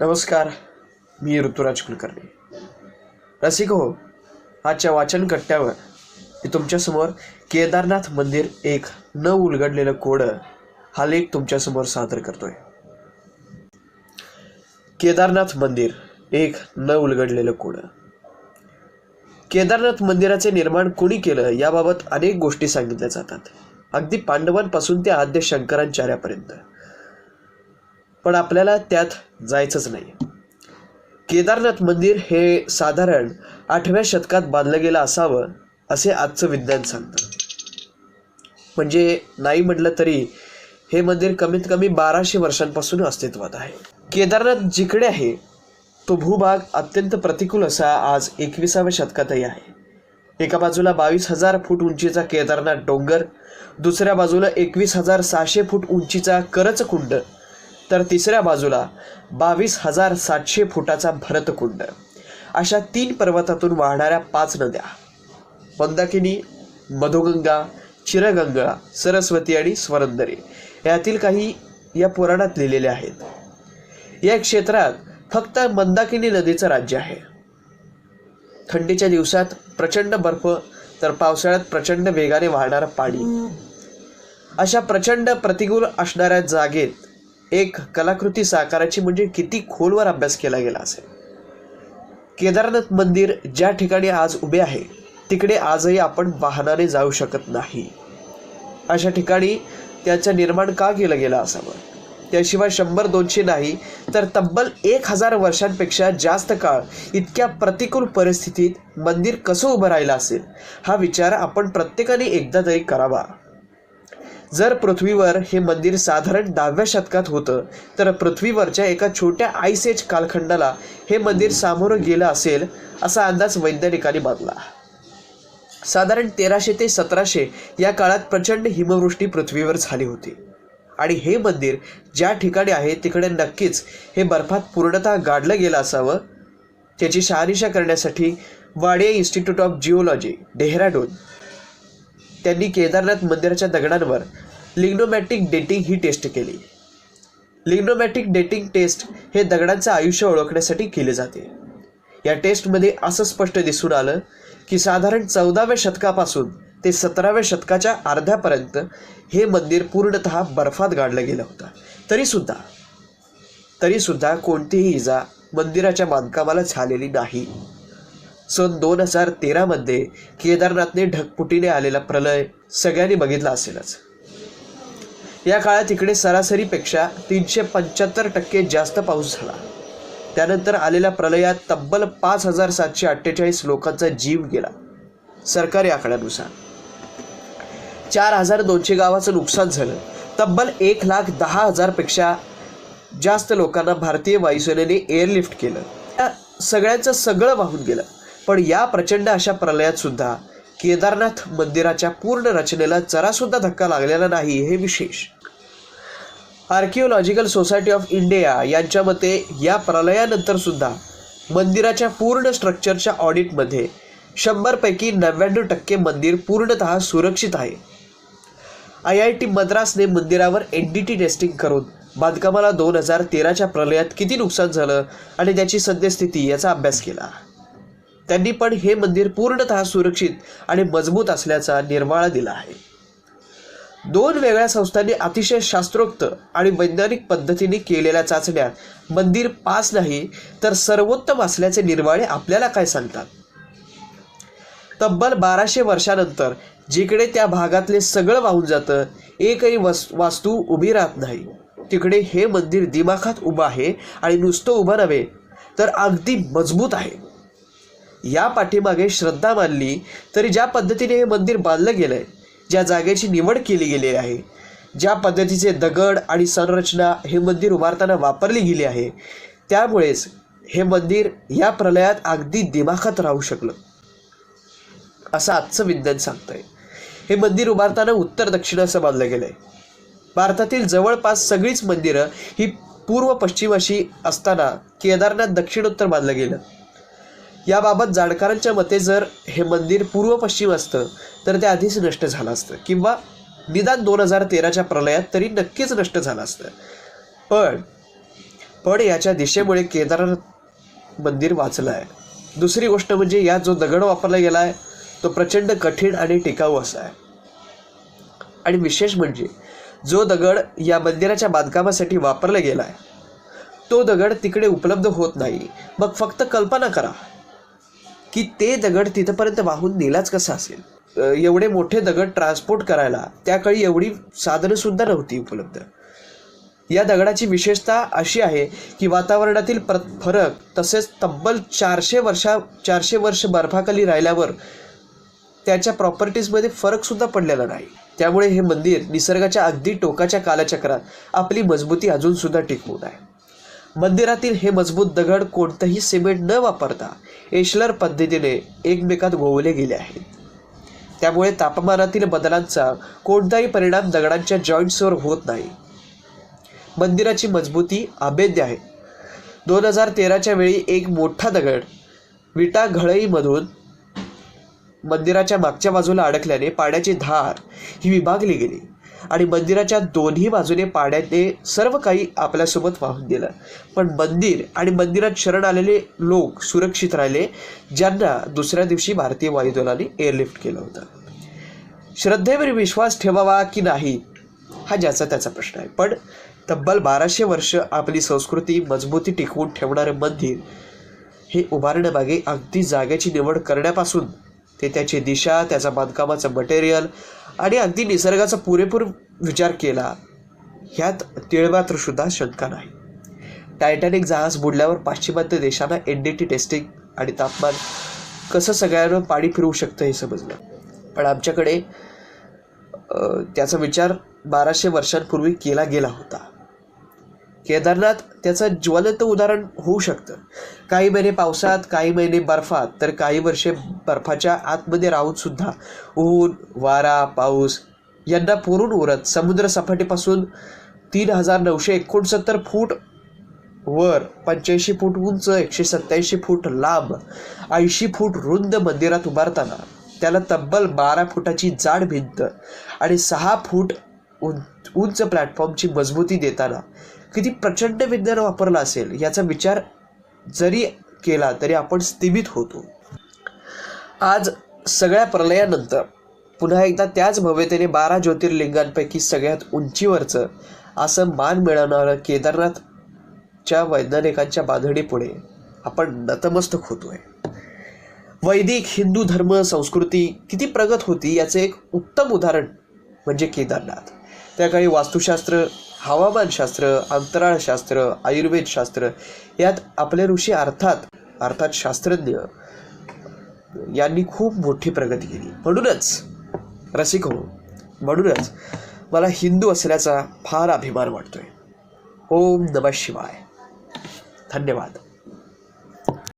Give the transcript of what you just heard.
नमस्कार मी ऋतुराज कुलकर्णी. रसिक हो आजच्या वाचन कट्ट्यावर मी तुमच्यासमोर केदारनाथ मंदिर एक न उलगडलेलं कोडं हा लेख तुमच्यासमोर सादर करतोय. केदारनाथ मंदिर एक न उलगडलेलं कोडं. केदारनाथ मंदिराचे निर्माण कोणी केलं याबाबत अनेक गोष्टी सांगितल्या जातात. अगदी पांडवांपासून ते आद्य शंकराचार्यापर्यंत. पण आपल्याला त्यात जायचंच नाही. केदारनाथ मंदिर हे साधारण आठव्या शतकात बांधलं गेलं असावं असे आजचं विज्ञान सांगतं. म्हणजे नाही म्हटलं तरी हे मंदिर कमीत कमी बाराशे वर्षांपासून अस्तित्वात आहे. केदारनाथ जिकडे आहे तो भूभाग अत्यंत प्रतिकूल असा आज एकविसाव्या शतकातही आहे. एका बाजूला बावीस हजार फूट उंचीचा केदारनाथ डोंगर दुसऱ्या बाजूला एकवीस हजार सहाशे फूट उंचीचा करचकुंड तर तिसऱ्या बाजूला बावीस हजार सातशे फुटाचा भरतकुंड. अशा तीन पर्वतातून वाहणाऱ्या पाच नद्या मंदाकिनी मधुगंगा चिरगंगा सरस्वती आणि स्वरंदरी यातील काही या पुराणात लिहिलेले आहेत. या क्षेत्रात फक्त मंदाकिनी नदीचं राज्य आहे. थंडीच्या दिवसात प्रचंड बर्फ तर पावसाळ्यात प्रचंड वेगाने वाहणारं पाणी. अशा प्रचंड प्रतिकूल असणाऱ्या जागेत एक कलाकृती साकाराची म्हणजे किती खोलवर अभ्यास केला गेला असेल. केदारनाथ मंदिर ज्या ठिकाणी आज उभे आहे तिकडे आजही आपण वाहनाने जाऊ शकत नाही. अशा ठिकाणी त्याचं निर्माण का केलं गेलं असावं? त्याशिवाय शंभर दोनशे नाही तर तब्बल एक हजार वर्षांपेक्षा जास्त काळ इतक्या प्रतिकूल परिस्थितीत मंदिर कसं उभं राहिलं असेल हा विचार आपण प्रत्येकाने एकदा तरी करावा. जर पृथ्वीवर हे मंदिर साधारण दहाव्या शतकात होतं तर पृथ्वीवरच्या एका छोट्या आईस कालखंडाला हे मंदिर सामोरं गेलं असेल असा अंदाज वैज्ञानिकांनी बांधला साधारण तेराशे ते सतराशे या काळात प्रचंड हिमवृष्टी पृथ्वीवर झाली होती. आणि हे मंदिर ज्या ठिकाणी आहे तिकडे नक्कीच हे बर्फात पूर्णतः गाडलं गेलं असावं. त्याची शहानिशा करण्यासाठी Wadia institute of geology Dehradun त्यांनी केदारनाथ मंदिराच्या दगडांवर लिग्नोमॅटिक डेटिंग ही टेस्ट केली. लिग्नोमॅटिक डेटिंग टेस्ट हे दगडांचं आयुष्य ओळखण्यासाठी केले जाते. या टेस्टमध्ये असं स्पष्ट दिसून आलं की साधारण चौदाव्या शतकापासून ते सतराव्या शतकाच्या अर्ध्यापर्यंत हे मंदिर पूर्णतः बर्फात गाडलं गेलं होतं. तरीसुद्धा तरीसुद्धा कोणतीही इजा मंदिराच्या बांधकामाला झालेली नाही. सन दोन हजार तेरामध्ये केदारनाथने ढगपुटीने आलेला प्रलय सगळ्यांनी बघितला असेलच. या काळात इकडे सरासरीपेक्षा तीनशे पंच्याहत्तर टक्के जास्त पाऊस झाला. त्यानंतर आलेल्या प्रलयात तब्बल पाच हजार सातशे अठ्ठेचाळीस लोकांचा जीव गेला. सरकारी आकड्यानुसार चार हजार दोनशे गावाचं नुकसान झालं. तब्बल एक लाख दहा हजारपेक्षा जास्त लोकांना भारतीय वायुसेनेने एअरलिफ्ट केलं. त्या सगळ्यांचं सगळं वाहून गेलं. पण या प्रचंड अशा प्रलयात सुद्धा केदारनाथ मंदिराच्या पूर्ण रचनेला जरासुद्धा धक्का लागलेला नाही हे विशेष. आर्किओलॉजिकल सोसायटी ऑफ इंडिया यांच्या मते या प्रलयानंतर सुद्धा मंदिराच्या पूर्ण स्ट्रक्चरच्या ऑडिटमध्ये शंभरपैकी नव्याण्णव टक्के मंदिर पूर्णतः सुरक्षित आहे. आय आय टी मद्रासने मंदिरावर एन डी टी टेस्टिंग करून बांधकामाला दोन हजार तेराच्या प्रलयात किती नुकसान झालं आणि त्याची सद्यस्थिती याचा अभ्यास केला. त्यांनी पण हे मंदिर पूर्णतः सुरक्षित आणि मजबूत असल्याचा निर्वाळा दिला आहे. दोन वेगळ्या संस्थांनी अतिशय शास्त्रोक्त आणि वैज्ञानिक पद्धतीने केलेल्या चाचण्या मंदिर पास नाही तर सर्वोत्तम असल्याचे निर्वाळे आपल्याला काय सांगतात? तब्बल बाराशे वर्षानंतर जिकडे त्या भागातले सगळं वाहून जातं एकही वस वास्तू उभी राहत नाही. तिकडे हे मंदिर दिमाखात उभं आहे आणि नुसतं उभं नव्हे तर अगदी मजबूत आहे. या पाठीमागे श्रद्धा मानली तरी ज्या पद्धतीने हे मंदिर बांधलं गेलं आहे ज्या जागेची निवड केली गेलेली आहे ज्या पद्धतीचे दगड आणि संरचना हे मंदिर उभारताना वापरली गेली आहे त्यामुळेच हे मंदिर या प्रलयात अगदी दिमाखात राहू शकलं. असं आजचं विज्ञान सांगतंय. हे मंदिर उभारताना उत्तर दक्षिण असं बांधलं गेलं आहे भारतातील जवळपास सगळीच मंदिरं ही पूर्व पश्चिम अशी असताना केदारनाथ दक्षिणोत्तर बांधलं गेलं. याबाबत जाणकारांच्या मते जर हे मंदिर पूर्व पश्चिम असतं तर ते आधीच नष्ट झालं असतं. किंवा निदान दोन हजार तेराच्या प्रलयात तरी नक्कीच नष्ट झालं असतं. पण पण याच्या दिशेमुळे केदारनाथ मंदिर वाचलं आहे दुसरी गोष्ट म्हणजे यात जो दगड वापरला गेला आहे तो प्रचंड कठीण आणि टिकाऊ असा आहे. आणि विशेष म्हणजे जो दगड या मंदिराच्या बांधकामासाठी वापरला गेला आहे तो दगड तिकडे उपलब्ध होत नाही. मग फक्त कल्पना करा. की ते दगड तिथपर्यंत वाहून नेलाच कसा असेल? एवढे मोठे दगड ट्रान्सपोर्ट करायला त्या काळी एवढी साधनं सुद्धा नव्हती उपलब्ध. या दगडाची विशेषता अशी आहे की वातावरणातील प्र फरक तसेच तब्बल चारशे वर्षा चारशे वर्ष बर्फाखाली राहिल्यावर त्याच्या प्रॉपर्टीजमध्ये फरकसुद्धा पडलेला नाही. त्यामुळे हे मंदिर निसर्गाच्या अगदी टोकाच्या कालचक्रात आपली मजबूती अजूनसुद्धा टिकवून आहे. मंदिरातील हे मजबूत दगड कोणतंही सिमेंट न वापरता एशलर पद्धतीने एकमेकात गोवले गेले आहेत. त्यामुळे तापमानातील बदलांचा कोणताही परिणाम दगडांच्या जॉईंट्सवर होत नाही. मंदिराची मजबूती अभेद्य आहे. दोन हजार तेराच्या वेळी एक मोठा दगड विटा घळईमधून मंदिराच्या मागच्या बाजूला अडकल्याने पाण्याची धार ही विभागली गेली. आणि मंदिराच्या दोन्ही बाजूने पाण्याने सर्व काही आपल्यासोबत वाहून दिलं पण मंदिर आणि मंदिरात शरण आलेले लोक सुरक्षित राहिले ज्यांना दुसऱ्या दिवशी भारतीय वायुदलाने एअरलिफ्ट केलं होतं. श्रद्धेवर विश्वास ठेवावा की नाही हा ज्याचा त्याचा प्रश्न आहे. पण तब्बल बाराशे वर्ष आपली संस्कृती मजबूती टिकवून ठेवणारं मंदिर हे उभारण्यामागे अगदी जागेची निवड करण्यापासून ते त्याची दिशा त्याचा बांधकामाचं मटेरियल आणि अगदी निसर्गाचा पुरेपूर विचार केला ह्यात तिळमात्र सुद्धा शंका नाही. टायटॅनिक जहाज बुडल्यावर पाश्चिमात्य देशांना एन डी टी टेस्टिंग आणि तापमान कसं सगळ्यांवर पाणी फिरवू शकतं हे समजलं. पण आमच्याकडे त्याचा विचार बाराशे वर्षांपूर्वी केला गेला होता. केदारनाथ त्याचं ज्वलंत उदाहरण होऊ शकतं. काही महिने पावसात काही महिने बर्फात तर काही वर्षे बर्फाच्या आतमध्ये राहूनसुद्धा ऊन वारा पाऊस यांना पुरून उरत. समुद्र सपाटीपासून तीन हजार नऊशे एकोणसत्तर फूट वर पंच्याऐंशी फूट उंच एकशे सत्याऐंशी फूट लांब ऐंशी फूट रुंद मंदिरात उभारताना त्याला तब्बल बारा फुटाची जाड भिंत आणि सहा फूट उं उंच प्लॅटफॉर्मची मजबूती देताना किती प्रचंड विज्ञान वापरलं असेल याचा विचार जरी केला तरी आपण स्थिमित होतो. आज सगळ्या प्रलयानंतर पुन्हा एकदा त्याच भव्यतेने बारा ज्योतिर्लिंगांपैकी सगळ्यात उंचीवरचं असं मान मिळवणारं केदारनाथच्या वैज्ञानिकांच्या बांधणीपुढे आपण नतमस्तक होतोय. वैदिक हिंदू धर्म संस्कृती किती प्रगत होती याचं एक उत्तम उदाहरण म्हणजे केदारनाथ. त्या काळी वास्तुशास्त्र हवामानशास्त्र अंतराळशास्त्र आयुर्वेदशास्त्र यात आपले ऋषी अर्थात अर्थात शास्त्रज्ञ यांनी खूप मोठी प्रगती केली. म्हणूनच रसिक हो म्हणूनच मला हिंदू असल्याचा फार अभिमान वाटतोय. ओम नमः शिवाय. धन्यवाद.